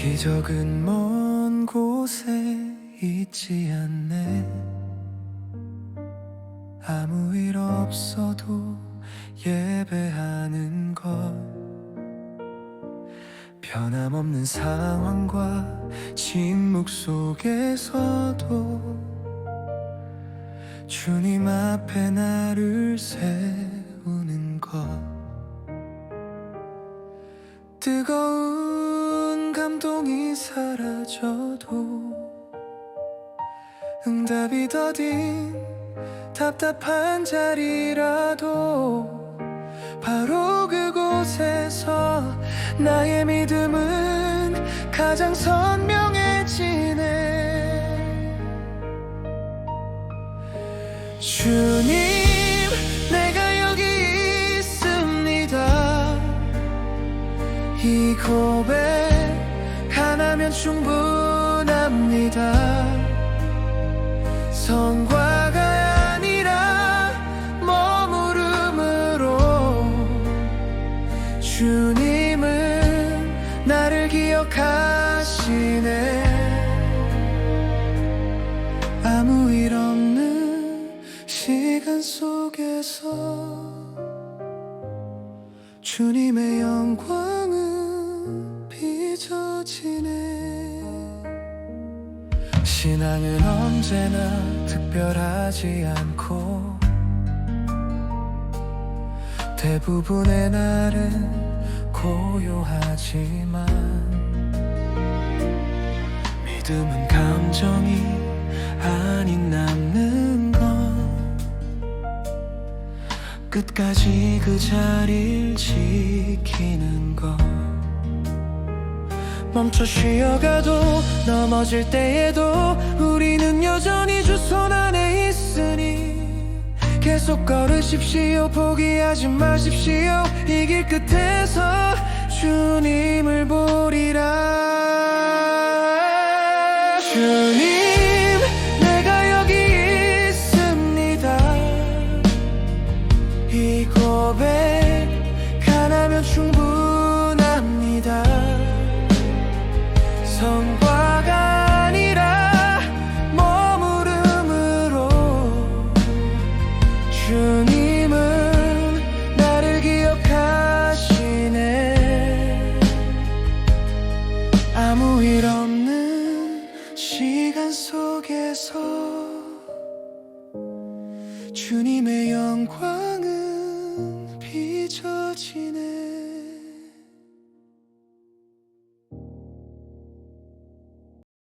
기적은 먼 곳에 있지 않네. 아무 일 없어도 예배하는 것. 변함없는 상황과 침묵 속에서도 주님 앞에 나를 세우는 것. 뜨거운 감동이 사라져도 응답이 더딘 답답한 자리라도 바로 그곳에서 나의 믿음은 가장 선명해지네. 주님 내가 여기 있습니다 하나면 충분합니다. 성과가 아니라 머무름으로 주님은 나를 기억하시네. 아무 일 없는 시간 속에서 주님의 영광은 빚어지네 신앙은 언제나 특별하지 않고 대부분의 날은 고요하지만 믿음은 감정이 아닌 남는 것 끝까지 그 자리를 지키는 것. 멈춰 쉬어가도 넘어질 때에도 우리는 여전히 주손 안에 있으니 계속 걸으십시오 포기하지 마십시오. 이 길 끝에서 주님을 아무 일 없는 시간 속에서 주님의 영광은 빚어지네